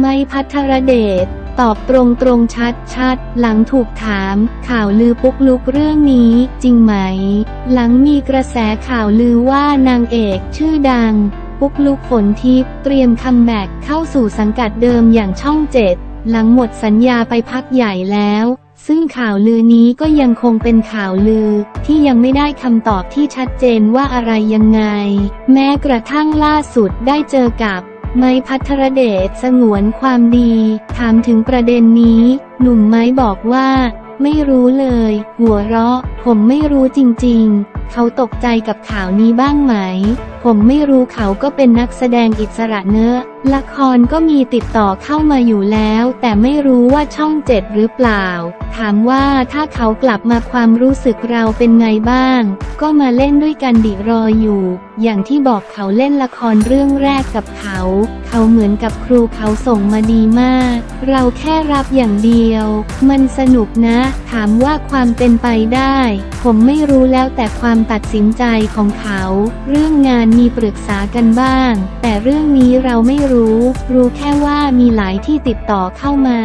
ไม่พัทรเดชตอบตรงตรงชัดชัดหลังถูกถาม ข่าวลือปุกลุกเรื่องนี้ จริงไหม หลังมีกระแสข่าวลือว่านางเอกชื่อดัง ปุกลุกฝนทิพย์เตรียมคัมแบ็กเข้าสู่สังกัดเดิมอย่างช่องเจ็ดหลังหมดสัญญาไปพักใหญ่แล้ว ซึ่งข่าวลือนี้ก็ยังคงเป็นข่าวลือ ที่ยังไม่ได้คำตอบที่ชัดเจนว่าอะไรยังไง แม้กระทั่งล่าสุดได้เจอกับ ไม้พัทรเดชสงวนความดี ถามถึงประเด็นนี้ หนุ่มไม้บอกว่า ไม่รู้เลย หัวเราะ ผมไม่รู้จริงๆ เขาตกใจกับข่าวนี้บ้างไหม ผมไม่รู้เขาก็เป็นนักแสดงอิสระเนอะ ละครก็มีติดต่อเข้ามาอยู่แล้ว แต่ไม่รู้ว่าช่องเจ็ดหรือเปล่า ถามว่าถ้าเขากลับมาความรู้สึกเราเป็นไงบ้าง ก็มาเล่นด้วยกันดิรออยู่ อย่างที่บอกเขาเล่นละครเรื่องแรกกับเขา เขาเหมือนกับครูเขาส่งมาดีมาก เราแค่รับอย่างเดียว มันสนุกนะ ถามว่าความเป็นไปได้ ผมไม่รู้แล้วแต่ความตัดสินใจของเขา เรื่องงานมีปรึกษากันบ้าง แต่เรื่องนี้เราไม่รู้ รู้แค่ว่ามีหลายที่ติดต่อเข้ามา